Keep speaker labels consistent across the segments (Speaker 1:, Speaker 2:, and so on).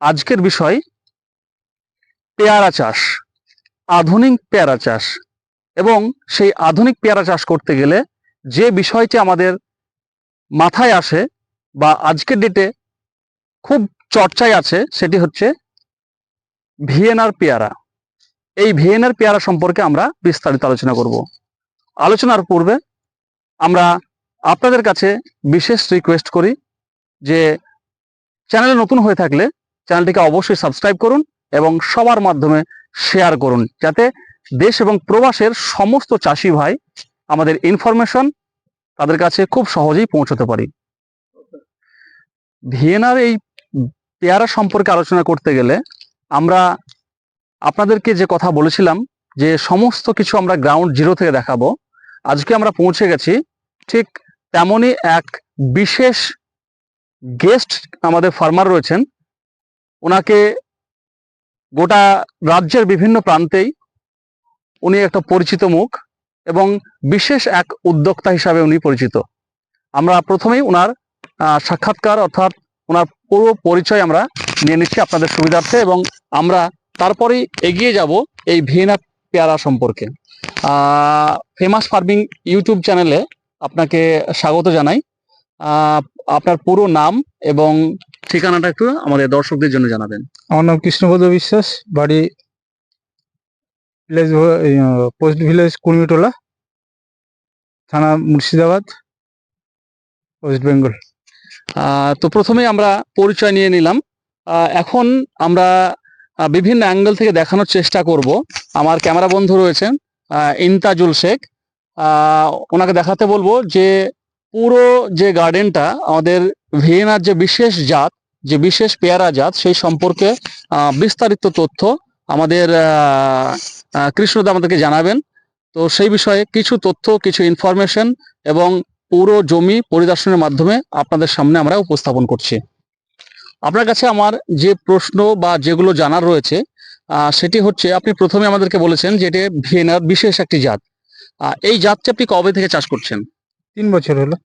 Speaker 1: আজকের বিষয় পেয়ারা চাষ, আধুনিক পেয়ারা চাষ এবং সেই আধুনিক পেয়ারা চাষ করতে গেলে যে বিষয়টি আমাদের মাথায় আসে বা আজকের ডেটে খুব চর্চায় আছে সেটি হচ্ছে ভিয়েনার পেয়ারা। এই ভিয়েনার পেয়ারা সম্পর্কে আমরা বিস্তারিত আলোচনা করব। আলোচনার পূর্বে আমরা আপনাদের কাছে বিশেষ রিকোয়েস্ট করি যে চ্যানেলে নতুন হয়ে থাকলে চ্যানেলটিকে অবশ্যই সাবস্ক্রাইব করুন এবং সবার মাধ্যমে শেয়ার করুন, যাতে দেশ এবং প্রবাসের সমস্ত চাষি ভাই আমাদের ইনফরমেশন তাদের কাছে খুব সহজেই পৌঁছতে পারি। ভিয়েনার এই পেয়ারা সম্পর্কে আলোচনা করতে গেলে আমরা আপনাদেরকে যে কথা বলেছিলাম, যে সমস্ত কিছু আমরা গ্রাউন্ড জিরো থেকে দেখাবো, আজকে আমরা পৌঁছে গেছি ঠিক তেমনই এক বিশেষ গেস্ট আমাদের ফার্মার রয়েছেন ওনাকে গোটা রাজ্যের বিভিন্ন প্রান্তেই উনি একটা পরিচিত মুখ এবং বিশেষ এক উদ্যোক্তা হিসাবে উনি পরিচিত। আমরা প্রথমেই ওনার সাক্ষাৎকার অর্থাৎ ওনার পুরো পরিচয় আমরা নিয়ে নিচ্ছি আপনাদের সুবিধার্থে এবং আমরা তারপরেই এগিয়ে যাব এই ভিয়েনা পেয়ারা সম্পর্কে। ফেমাস ফার্মিং ইউটিউব চ্যানেলে আপনাকে স্বাগত জানাই। আপনার পুরো নাম এবং ঠিকানাটা একটু আমাদের দর্শকদের জন্য জানাবেন।
Speaker 2: আমার নাম কৃষ্ণপদ বিশ্বাস বাড়ি ভিলেজ পোস্ট ভিলেজ কুর্মিটোলা থানা মুর্শিদাবাদ ওয়েস্ট বেঙ্গল।
Speaker 1: তো প্রথমেই আমরা পরিচয় নিয়ে নিলাম। এখন আমরা বিভিন্ন অ্যাঙ্গেল থেকে দেখানোর চেষ্টা করব। আমার ক্যামেরা বন্ধু রয়েছেন ইন্তাজুল শেখ। ওনাকে দেখাতে বলব যে পুরো যে গার্ডেনটা আমাদের ভিয়েনার যে বিশেষ জাত, যে বিশেষ পেয়ারা জাত, সেই সম্পর্কে বিস্তারিত তথ্য আমাদের কৃষ্ণদা আমাদেরকে জানাবেন। তো সেই বিষয়ে কিছু তথ্য, কিছু ইনফরমেশন এবং পুরো জমি পরিদর্শনের মাধ্যমে আপনাদের সামনে আমরা উপস্থাপন করছি। আপনার কাছে আমার যে প্রশ্ন বা যেগুলো জানার রয়েছে সেটি হচ্ছে, আপনি প্রথমে আমাদেরকে বলেছেন যে এটি ভিয়েনার বিশেষ একটি জাত। এই জাতটি আপনি কবে থেকে চাষ করছেন?
Speaker 2: তিন বছর হলো।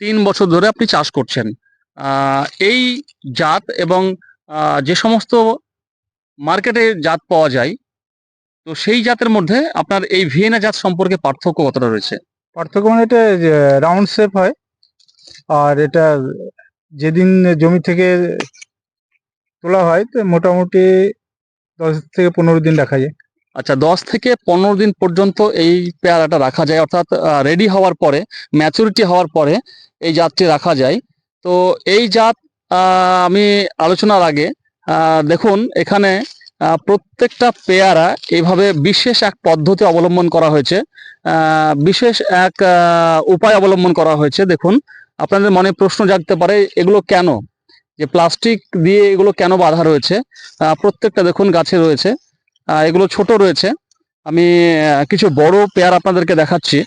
Speaker 1: তিন বছর ধরে আপনি চাষ করছেন। এই জাত এবং যে সমস্ত মার্কেটে জাত পাওয়া যায় তো সেই জাতের মধ্যে আপনার এই ভিয়েনা জাত সম্পর্কে পার্থক্য কতটা রয়েছে?
Speaker 2: পার্থক্য মানে এটা রাউন্ড শেপ হয়। আর এটা যেদিন জমি থেকে তোলা হয় তো মোটামুটি দশ থেকে পনেরো দিন রাখা যায়।
Speaker 1: আচ্ছা দশ থেকে পনেরো দিন পর্যন্ত এই পেয়ারাটা রাখা যায়। অর্থাৎ রেডি হওয়ার পরে ম্যাচুরিটি হওয়ার পরে এই জাতটি রাখা যায়। তো এই জাত আমি আলোচনার আগে দেখুন, এখানে প্রত্যেকটা পেয়ারা এইভাবে বিশেষ এক পদ্ধতি অবলম্বন করা হয়েছে। বিশেষ এক উপায় অবলম্বন করা হয়েছে। দেখুন, আপনাদের মনে প্রশ্ন জাগতে পারে, এগুলো কেন? যে প্লাস্টিক দিয়ে এগুলো কেন বাঁধা রয়েছে? প্রত্যেকটা দেখুন গাছে রয়েছে। এগুলো ছোট রয়েছে। আমি কিছু বড় পেয়ারা আপনাদেরকে দেখাচ্ছি।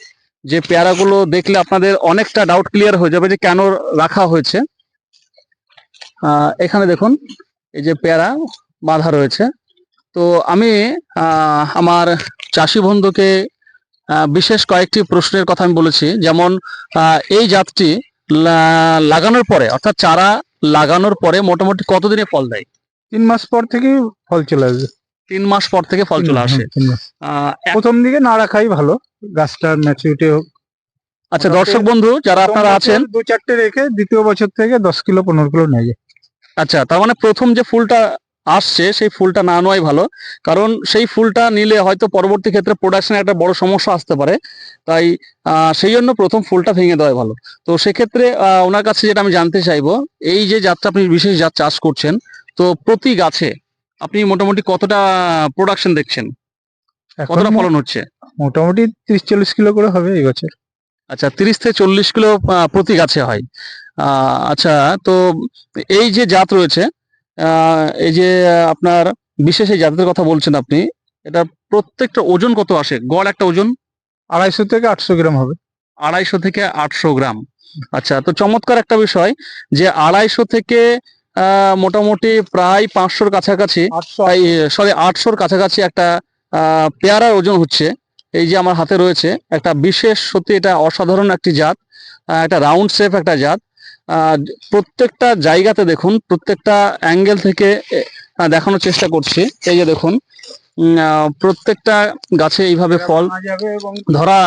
Speaker 1: যে পেয়ারাগুলো দেখলে আপনাদের অনেকটা ডাউট ক্লিয়ার হয়ে যাবে যে কেন রাখা হয়েছে। এখানে দেখুন, এই যে পেয়ারা বাঁধা রয়েছে। তো আমি আমার চাষি বন্ধুকে বিশেষ কয়েকটি প্রশ্নের কথা আমি বলেছি। যেমন এই জাতটি লাগানোর পরে, অর্থাৎ চারা লাগানোর পরে মোটামুটি কতদিনে ফল দেয়?
Speaker 2: তিন মাস পর থেকে ফল চলে আসবে।
Speaker 1: তিন মাস পর থেকে ফল চলে আসে।
Speaker 2: প্রথম দিকে না রাখাই ভালো গাছটার ম্যাচুরিটি হোক।
Speaker 1: আচ্ছা দর্শক বন্ধু যারা আপনারা আছেন
Speaker 2: দু চারটে রেখে দ্বিতীয় বছর থেকে দশ কিলো পনেরো কিলো নিয়ে যায়
Speaker 1: আচ্ছা তার মানে প্রথম যে ফুলটা আসছে সেই ফুলটা না নেওয়াই ভালো। কারণ সেই ফুলটা নিলে হয়তো পরবর্তী ক্ষেত্রে প্রোডাকশনে একটা বড় সমস্যা আসতে পারে। তাই আহ, সেই জন্য প্রথম ফুলটা ভেঙে দেওয়াই ভালো। তো সেক্ষেত্রে ওনার কাছে যেটা আমি জানতে চাইব এই যে জাতটা আপনি বিশেষ জাত চাষ করছেন তো প্রতি গাছে আপনি মোটামুটি কতটা প্রোডাকশন দেখছেন? কতটা ফলন হচ্ছে?
Speaker 2: মোটামুটি তিরিশ চল্লিশ কিলো করে হবে এই বছর।
Speaker 1: আচ্ছা তিরিশ থেকে চল্লিশ কিলো প্রতি গাছে হয়। আচ্ছা তো এই যে জাত রয়েছে এই যে আপনার বিশেষ এই জাতের কথা বলছেন আপনি এটা প্রত্যেকটা ওজন কত আসে? গড় একটা ওজন?
Speaker 2: আড়াইশো থেকে আটশো গ্রাম হবে।
Speaker 1: আড়াইশো থেকে আটশো গ্রাম। আচ্ছা তো চমৎকার একটা বিষয় যে আড়াইশো থেকে মোটামুটি প্রায় পাঁচশোর কাছাকাছি। সরি আটশোর কাছাকাছি একটা পেয়ারার ওজন হচ্ছে। এই যে আমার হাতে রয়েছে একটা বিশেষ সত্যি এটা অসাধারণ একটি জাত একটা রাউন্ড শেপ একটা জাত। প্রত্যেকটা জায়গাতে দেখুন প্রত্যেকটা অ্যাঙ্গেল থেকে দেখানোর চেষ্টা করছি। এই যে দেখুন প্রত্যেকটা গাছে এইভাবে ফল ধরা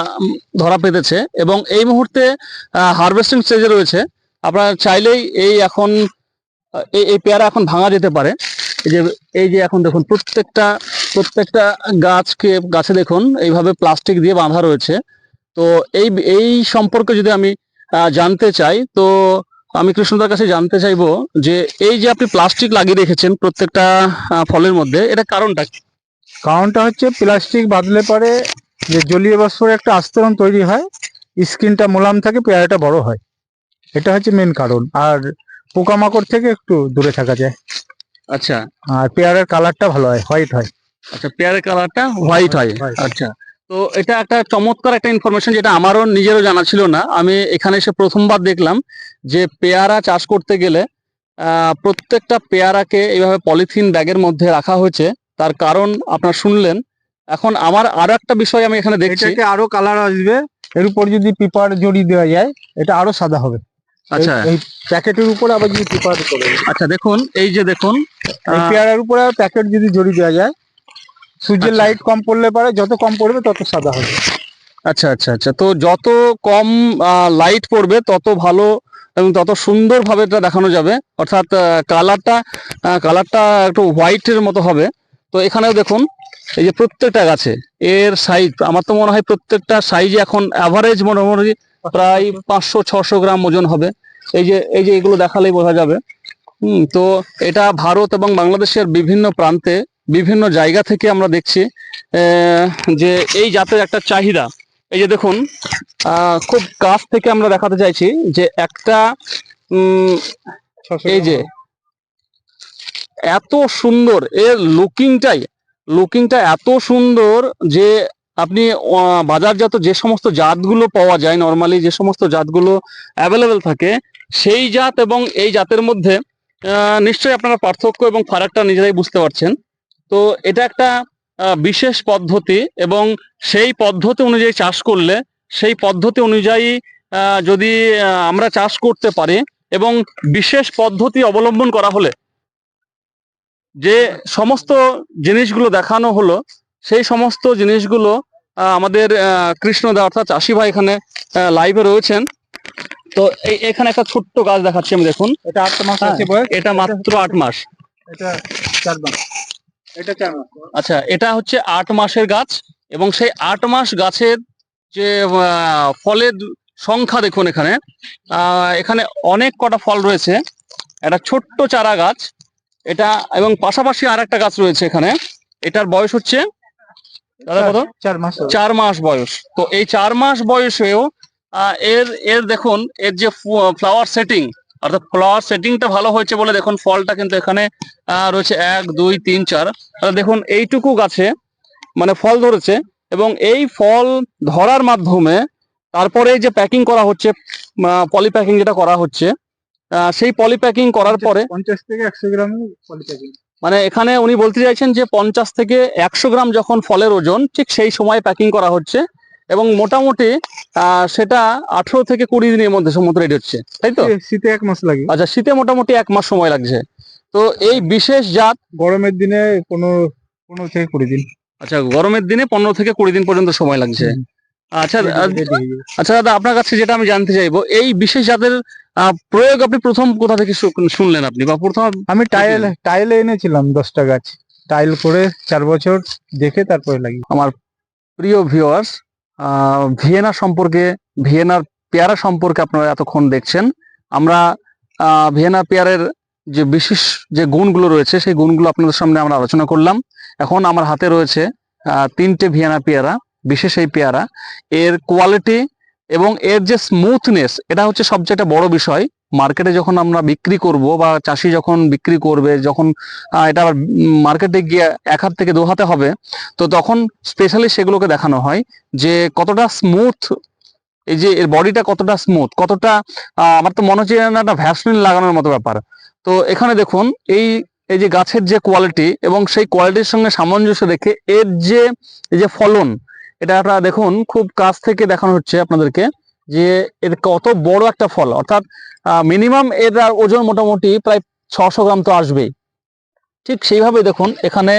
Speaker 1: ধরা পেতেছে। এবং এই মুহূর্তে হারভেস্টিং স্টেজে রয়েছে। আপনারা চাইলেই এই এখন এই পেয়ারা এখন ভাঙা যেতে পারে। এই যে এই যে এখন দেখুন, প্রত্যেকটা প্রত্যেকটা গাছকে, গাছে দেখুন, এইভাবে প্লাস্টিক দিয়ে বাঁধা রয়েছে। তো এই এই সম্পর্কে যদি আমি জানতে চাই, তো আমি কৃষ্ণদার কাছে জানতে চাইব যে, এই যে আপনি প্লাস্টিক লাগিয়ে রেখেছেন প্রত্যেকটা ফলের মধ্যে, এটা কারণটা কি?
Speaker 2: কারণটা হচ্ছে প্লাস্টিক বাদলে পরে যে জলীয় বাষ্পের একটা আস্তরণ তৈরি হয়, স্কিনটা মোলাম থাকে, পেয়ারাটা বড় হয়। এটা হচ্ছে মেন কারণ। আর পোকামাকড় থেকে একটু দূরে থাকা যায়।
Speaker 1: আচ্ছা।
Speaker 2: আর পেয়ারার কালারটা ভালো হয় হোয়াইট হয়।
Speaker 1: আচ্ছা পেয়ারের কালারটা হোয়াইট হয় আচ্ছা তো এটা একটা চমৎকার একটা ইনফরমেশন যেটা আমারও নিজেরও জানা ছিল না। আমি এখানে এসে প্রথমবার দেখলাম যে পেয়ারা চাষ করতে গেলে প্রত্যেকটা পেয়ারাকে এইভাবে পলিথিন ব্যাগের মধ্যে রাখা হয়েছে। তার কারণ আপনার শুনলেন। এখন আমার আরও একটা বিষয় আমি এখানে দেখছি।
Speaker 2: আরও কালার আসবে। এর উপর যদি পেপার জড়ি দেওয়া যায় এটা আরও সাদা হবে।
Speaker 1: আচ্ছা।
Speaker 2: এই- প্যাকেটের উপর আবার যদি পেপার করে।
Speaker 1: আচ্ছা দেখুন এই যে দেখুন
Speaker 2: পেয়ারার উপরে প্যাকেট যদি জড়ি দেওয়া যায় সূর্যের
Speaker 1: আচ্ছা।
Speaker 2: লাইট কম পড়লে পারে যত কম পড়বে তত সাদা হবে।
Speaker 1: আচ্ছা আচ্ছা আচ্ছা। তো যত কম লাইট পড়বে তত ভালো এবং তত সুন্দরভাবে এটা দেখানো যাবে। অর্থাৎ কালারটা কালারটা একটু হোয়াইটের মতো হবে। তো এখানেও দেখুন এই যে প্রত্যেকটা গাছে এর সাইজ আমার তো মনে হয় প্রত্যেকটা সাইজে এখন অ্যাভারেজ মোটামুটি প্রায় পাঁচশো ছশো গ্রাম ওজন হবে। এই যে এই যে এগুলো দেখালেই বোঝা যাবে। হুম তো এটা ভারত এবং বাংলাদেশের বিভিন্ন প্রান্তে বিভিন্ন জায়গা থেকে আমরা দেখছি যে এই জাতের একটা চাহিদা। এই যে দেখুন আহ, খুব কাছ থেকে আমরা দেখাতে চাইছি যে একটা উম, এই যে এত সুন্দর এর লুকিংটাই লুকিংটা এত সুন্দর যে আপনি বাজারজাত যে সমস্ত জাতগুলো পাওয়া যায় নর্মালি যে সমস্ত জাতগুলো অ্যাভেলেবেল থাকে, সেই জাত এবং এই জাতের মধ্যে নিশ্চয়ই আপনারা পার্থক্য এবং ফারাকটা নিজেরাই বুঝতে পারছেন। তো এটা একটা বিশেষ পদ্ধতি এবং সেই পদ্ধতি অনুযায়ী চাষ করলে, সেই পদ্ধতি অনুযায়ী যদি আমরা চাষ করতে পারি এবং বিশেষ পদ্ধতি অবলম্বন করা হলে, যে সমস্ত জিনিসগুলো দেখানো হলো সেই সমস্ত জিনিসগুলো আহ, আমাদের আহ, কৃষ্ণদা অর্থাৎ চাষি ভাই এখানে লাইভে রয়েছেন। তো এই এখানে একটা ছোট্ট গাছ দেখাচ্ছি আমি দেখুন।
Speaker 2: এটা আট মাস
Speaker 1: হ্যাঁ,
Speaker 2: আছে বয়স?
Speaker 1: এটা মাত্র আট মাস।
Speaker 2: এটা চার মাস। এটা চার মাস।
Speaker 1: আচ্ছা এটা হচ্ছে আট মাসের গাছ এবং সেই আট মাস গাছের যে ফলের সংখ্যা দেখুন এখানে। আহ, এখানে অনেক কটা ফল রয়েছে। একটা ছোট্ট চারা গাছ এটা এবং পাশাপাশি আর একটা গাছ রয়েছে এখানে। এটার বয়স হচ্ছে দাদা কত?
Speaker 2: চার মাস
Speaker 1: বয়স। তো এই চার মাস বয়সেও এর এর দেখুন এর যে ফ্লাওয়ার সেটিং অর্থাৎ ফ্লাওয়ার সেটিংটা ভালো হয়েছে বলে দেখুন ফলটা কিন্তু এখানে রয়েছে এক দুই তিন চার। দেখুন এইটুকু গাছে মানে ফল ধরেছে এবং এই ফল ধরার মাধ্যমে তারপরে যে প্যাকিং করা হচ্ছে পলি প্যাকিং যেটা করা হচ্ছে আহ, সেই পলি প্যাকিং করার পরে
Speaker 2: পঞ্চাশ থেকে একশো গ্রাম পলিপ্যাকিং
Speaker 1: মানে এখানে উনি বলতে চাইছেন যে পঞ্চাশ থেকে একশো গ্রাম যখন ফলের ওজন ঠিক সেই সময় প্যাকিং করা হচ্ছে এবং মোটামুটি সেটা আঠেরো থেকে কুড়ি দিনের মধ্যে সমুদ্র রেডি হচ্ছে তাই তো?
Speaker 2: শীতে এক মাস লাগে।
Speaker 1: আচ্ছা শীতে মোটামুটি এক মাস সময় লাগছে। তো এই বিশেষ জাত
Speaker 2: গরমের দিনে পনেরো পনেরো থেকে কুড়ি দিন।
Speaker 1: আচ্ছা গরমের দিনে পনেরো থেকে কুড়ি দিন পর্যন্ত সময় লাগছে। আচ্ছা। আচ্ছা দাদা আপনার কাছে যেটা আমি জানতে চাইব এই বিশেষ জাতের প্রয়োগ আপনি প্রথম কোথা থেকে শুনলেন আপনি? বা প্রথম
Speaker 2: আমি টাইল টাইলে এনেছিলাম দশটা গাছ। টাইল করে চার বছর দেখে তারপরে লাগি
Speaker 1: আমার প্রিয় ভিউয়ার্স ভিয়েনা সম্পর্কে ভিয়েনার পেয়ারা সম্পর্কে আপনারা এতক্ষণ দেখছেন। আমরা ভিয়েনা পেয়ারের যে বিশেষ যে গুণগুলো রয়েছে সেই গুণগুলো আপনাদের সামনে আমরা আলোচনা করলাম। এখন আমার হাতে রয়েছে তিনটে ভিয়েনা পেয়ারা। বিশেষ এই পেয়ারা, এর কোয়ালিটি এবং এর যে স্মুথনেস এটা হচ্ছে সবচেয়ে বড় বিষয়। মার্কেটে যখন আমরা বিক্রি করব বা চাষি যখন বিক্রি করবে, যখন এটা মার্কেটে গিয়ে এক হাত থেকে দু হাতে হবে, তো তখন স্পেশালি সেগুলোকে দেখানো হয় যে কতটা স্মুথ এই যে এর বডিটা কতটা স্মুথ কতটা আমার তো মনে হচ্ছে যেন একটা ভ্যাসলিন লাগানোর মতো ব্যাপার। তো এখানে দেখুন, এই এই যে গাছের যে কোয়ালিটি এবং সেই কোয়ালিটির সঙ্গে সামঞ্জস্য রেখে এর যে, এই যে ফলন এটা আপনারা দেখুন, খুব কাছ থেকে দেখানো হচ্ছে আপনাদেরকে যে এর কত বড় একটা ফল। অর্থাৎ মিনিমাম এর ওজন মোটামুটি প্রায় ছশো গ্রাম তো আসবেই। ঠিক সেইভাবে দেখুন, এখানে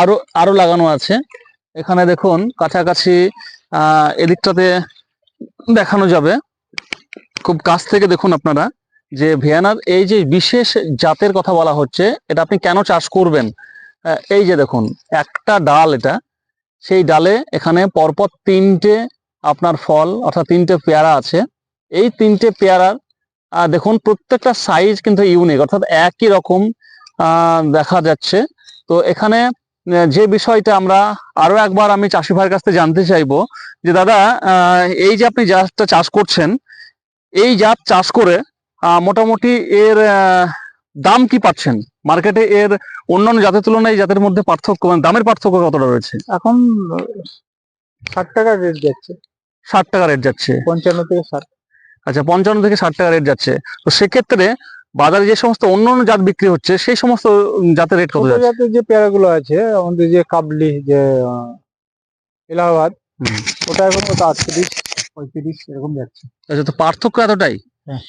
Speaker 1: আরও আরও লাগানো আছে। এখানে দেখুন, কাছাকাছি এদিকটাতে দেখানো যাবে। খুব কাছ থেকে দেখুন আপনারা যে ভিয়ানার এই যে বিশেষ জাতের কথা বলা হচ্ছে, এটা আপনি কেন চাষ করবেন? এই যে দেখুন, একটা ডাল এটা সেই ডালে এখানে পরপর তিনটে আপনার ফল, অর্থাৎ তিনটে পেয়ারা আছে। এই তিনটে পেয়ারার দেখুন প্রত্যেকটা সাইজ কিন্তু ইউনিক অর্থাৎ একই রকম দেখা যাচ্ছে। তো এখানে যে বিষয়টা আমরা আরও একবার আমি চাষি ভাইয়ের কাছ থেকে জানতে চাইব, যে দাদা এই যে আপনি জাতটা চাষ করছেন, এই জাত চাষ করে মোটামুটি এর দাম কি পাচ্ছেন? মার্কেটে এর অন্যান্য জাতের তুলনায় জাতের মধ্যে পার্থক্য মানে দামের পার্থক্য কতটা রয়েছে?
Speaker 2: এখন ষাট টাকা রেট যাচ্ছে।
Speaker 1: ষাট টাকা রেট যাচ্ছে।
Speaker 2: পঞ্চান্ন থেকে ষাট।
Speaker 1: আচ্ছা পঞ্চান্ন থেকে ষাট টাকা রেট যাচ্ছে। তো সেক্ষেত্রে বাজারে যে সমস্ত অন্য অন্য জাত বিক্রি হচ্ছে সেই সমস্ত জাতের রেট কত যাচ্ছে?
Speaker 2: জাতের যে পেয়ারাগুলো আছে আমাদের যে কাবলি যে এলাহাবাদ ওটা এখন আটত্রিশ পঁয়ত্রিশ এরকম যাচ্ছে।
Speaker 1: আচ্ছা তো পার্থক্য এতটাই?
Speaker 2: হ্যাঁ।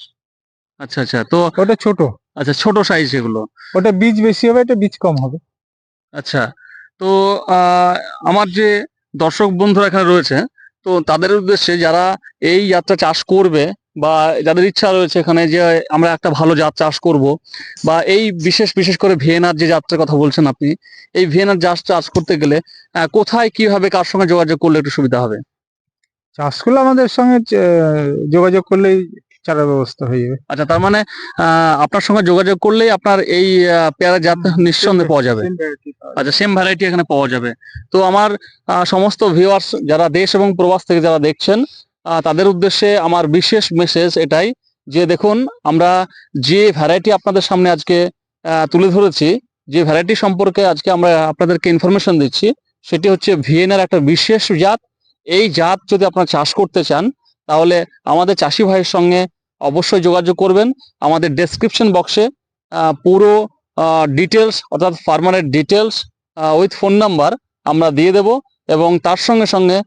Speaker 1: আচ্ছা আচ্ছা। তো
Speaker 2: ওটা ছোট।
Speaker 1: আচ্ছা ছোট সাইজ এগুলো।
Speaker 2: ওটা বীজ বেশি হবে এটা বীজ কম হবে।
Speaker 1: আচ্ছা তো আমার যে দর্শক বন্ধুরা এখানে রয়েছে তো তাদের উদ্দেশ্যে যারা এই জাতটা চাষ করবে বা যাদের ইচ্ছা রয়েছে এখানে যে আমরা একটা ভালো জাত চাষ করব বা এই বিশেষ বিশেষ করে ভিয়েনার যে জাতটার কথা বলছেন আপনি এই ভিয়েনার জাত চাষ করতে গেলে কোথায় কীভাবে কার সঙ্গে যোগাযোগ করলে একটু সুবিধা হবে?
Speaker 2: চাষগুলো আমাদের সঙ্গে যোগাযোগ করলেই চারার ব্যবস্থা হয়ে যাবে।
Speaker 1: আচ্ছা তার মানে আপনার সঙ্গে যোগাযোগ করলেই আপনার এই পেয়ারা জাত নিঃসন্দেহে পাওয়া যাবে। আচ্ছা সেম ভ্যারাইটি এখানে পাওয়া যাবে। তো আমার সমস্ত ভিউয়ার্স যারা দেশ এবং প্রবাস থেকে যারা দেখছেন তাদের উদ্দেশ্যে আমার বিশেষ মেসেজ এটাই যে দেখুন আমরা যে ভ্যারাইটি আপনাদের সামনে আজকে তুলে ধরেছি যে ভ্যারাইটি সম্পর্কে আজকে আমরা আপনাদেরকে ইনফরমেশন দিচ্ছি সেটি হচ্ছে ভিয়েনার একটা বিশেষ জাত। এই জাত যদি আপনারা চাষ করতে চান তাহলে আমাদের চাষি ভাইয়ের সঙ্গে অবশ্যই যোগাযোগ করবেন। আমাদের ডেসক্রিপশন বক্সে পুরো ডিটেলস অর্থাৎ ফার্মারের ডিটেলস উইথ ফোন নাম্বার আমরা দিয়ে দেব এবং তার সঙ্গে সঙ্গে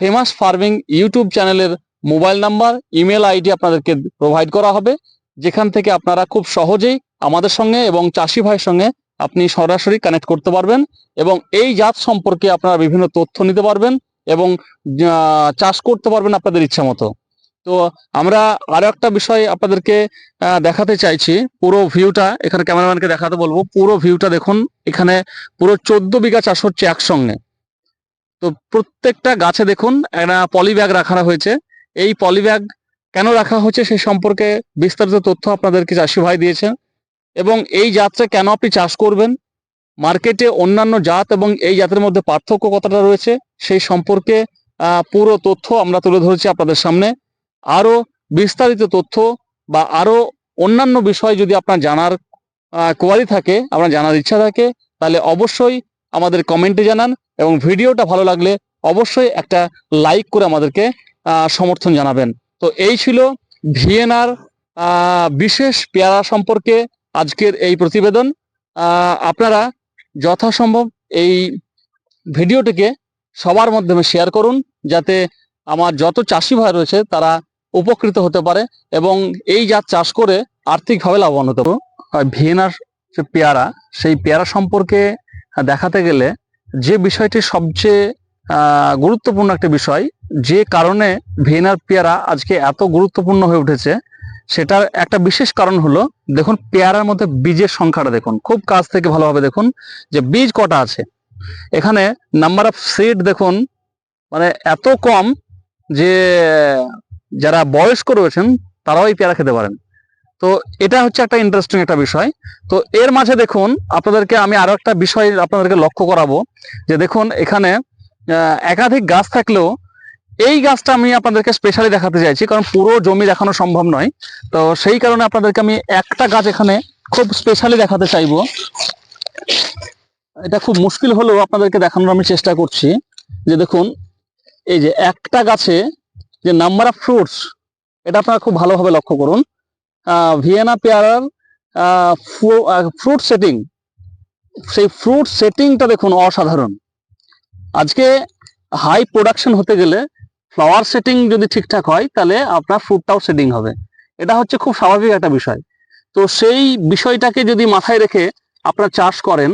Speaker 1: ফেমাস ফার্মিং ইউটিউব চ্যানেলের মোবাইল নাম্বার ইমেল আইডি আপনাদেরকে প্রোভাইড করা হবে। যেখান থেকে আপনারা খুব সহজেই আমাদের সঙ্গে এবং চাষি ভাইয়ের সঙ্গে আপনি সরাসরি কানেক্ট করতে পারবেন এবং এই জাত সম্পর্কে আপনারা বিভিন্ন তথ্য নিতে পারবেন এবং চাষ করতে পারবেন আপনাদের ইচ্ছা মতো। তো আমরা আরও একটা বিষয় আপনাদেরকে দেখাতে চাইছি। পুরো ভিউটা এখানে ক্যামেরাম্যানকে দেখাতে বলব। পুরো ভিউটা দেখুন। এখানে পুরো চোদ্দ বিঘা চাষ হচ্ছে একসঙ্গে। তো প্রত্যেকটা গাছে দেখুন, একটা পলিব্যাগ রাখা হয়েছে। এই পলিব্যাগ কেন রাখা হয়েছে সেই সম্পর্কে বিস্তারিত তথ্য আপনাদেরকে চাষি ভাই দিয়েছেন। এবং এই জাতটা কেন আপনি চাষ করবেন? মার্কেটে অন্যান্য জাত এবং এই জাতের মধ্যে পার্থক্য কতটা রয়েছে? সেই সম্পর্কে পুরো তথ্য আমরা তুলে ধরেছি আপনাদের সামনে। আরও বিস্তারিত তথ্য বা আরও অন্যান্য বিষয় যদি আপনার জানার কোয়ারি থাকে, আপনার জানার ইচ্ছা থাকে, তাহলে অবশ্যই আমাদের কমেন্টে জানান এবং ভিডিওটা ভালো লাগলে অবশ্যই একটা লাইক করে আমাদেরকে সমর্থন জানাবেন। তো এই ছিল ভিএনআর বিশেষ পেয়ারা সম্পর্কে আজকের এই প্রতিবেদন। আপনারা যথাসম্ভব এই ভিডিওটিকে সবার মাধ্যমে শেয়ার করুন, যাতে আমার যত চাষি ভাই রয়েছে তারা উপকৃত হতে পারে এবং এই জাত চাষ করে আর্থিকভাবে লাভবান হতে পারে। ভিয়েনার যে পেয়ারা, সেই পেয়ারা সম্পর্কে দেখাতে গেলে যে বিষয়টি সবচেয়ে গুরুত্বপূর্ণ একটা বিষয়, যে কারণে ভিয়েনার পেয়ারা আজকে এত গুরুত্বপূর্ণ হয়ে উঠেছে, সেটার একটা বিশেষ কারণ হলো, দেখুন পেয়ারার মধ্যে বীজের সংখ্যাটা দেখুন, খুব কাছ থেকে ভালোভাবে দেখুন যে বীজ কটা আছে। এখানে নাম্বার অফ সিড দেখুন মানে এত কম যে যারা বয়স্ক রয়েছেন, তারাও এই পেয়ারা খেতে পারেন। তো এটা হচ্ছে একটা ইন্টারেস্টিং একটা বিষয়। তো এর মাঝে দেখুন, আপনাদেরকে আমি আরও একটা বিষয় আপনাদেরকে লক্ষ্য করাবো যে দেখুন, এখানে একাধিক গাছ থাকলেও এই গাছটা আমি আপনাদেরকে স্পেশালি দেখাতে চাইছি, কারণ পুরো জমি দেখানো সম্ভব নয়। তো সেই কারণে আপনাদেরকে আমি একটা গাছ এখানে খুব স্পেশালি দেখাতে চাইব। এটা খুব মুশকিল হলেও আপনাদেরকে দেখানোর আমি চেষ্টা করছি। যে দেখুন, এই যে একটা গাছে যে নাম্বার অফ ফ্রুটস এটা আপনারা খুব ভালোভাবে লক্ষ্য করুন। ভিয়েনা পেয়ারার ফ্রুট সেটিং সেই ফ্রুট সেটিংটা দেখুন অসাধারণ। আজকে হাই প্রোডাকশন হতে গেলে ফ্লাওয়ার সেটিং যদি ঠিকঠাক হয়, তাহলে আপনার ফ্রুটটাও সেটিং হবে। এটা হচ্ছে খুব স্বাভাবিক একটা বিষয়। তো সেই বিষয়টাকে যদি মাথায় রেখে আপনারা চাষ করেন,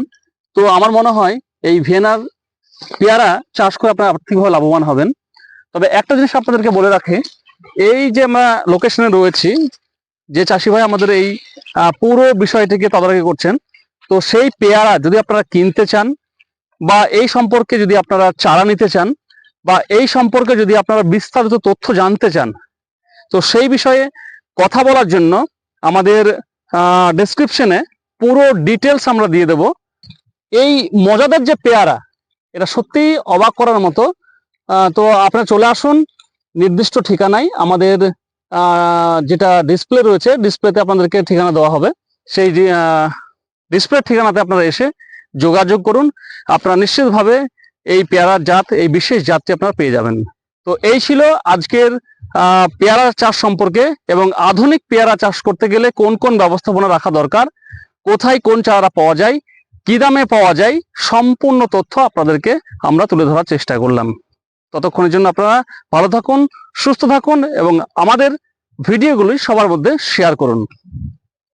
Speaker 1: তো আমার মনে হয় এই ভেনার পেয়ারা চাষ করে আপনারা আর্থিকভাবে লাভবান হবেন। তবে একটা জিনিস আপনাদেরকে বলে রাখি, এই যে আমরা লোকেশনে রয়েছি, যে চাষি ভাই আমাদের এই পুরো বিষয়টিকে তদারকি করছেন, তো সেই পেয়ারা যদি আপনারা কিনতে চান বা এই সম্পর্কে যদি আপনারা চারা নিতে চান বা এই সম্পর্কে যদি আপনারা বিস্তারিত তথ্য জানতে চান, তো সেই বিষয়ে কথা বলার জন্য আমাদের ডেসক্রিপশনে পুরো ডিটেলস আমরা দিয়ে দেব। এই মজাদার যে পেয়ারা, এটা সত্যি অবাক করার মতো তো আপনারা চলে আসুন। নির্দিষ্ট ঠিকানায় আমাদের যেটা ডিসপ্লে রয়েছে ডিসপ্লেতে আপনাদেরকে ঠিকানা দেওয়া হবে। সেই ডিসপ্লে ঠিকানাতে আপনারা এসে যোগাযোগ করুন। আপনারা নিশ্চিতভাবে এই পেয়ারার জাত, এই বিশেষ জাতটি আপনারা পেয়ে যাবেন। তো এই ছিল আজকের পেয়ারা চাষ সম্পর্কে এবং আধুনিক পেয়ারা চাষ করতে গেলে কোন কোন ব্যবস্থাপনা রাখা দরকার, কোথায় কোন চারা পাওয়া যায়, কি দামে পাওয়া যায়, সম্পূর্ণ তথ্য আপনাদেরকে আমরা তুলে ধরার চেষ্টা করলাম। ততক্ষণের জন্য আপনারা ভালো থাকুন সুস্থ থাকুন এবং আমাদের ভিডিওগুলি সবার মধ্যে শেয়ার করুন।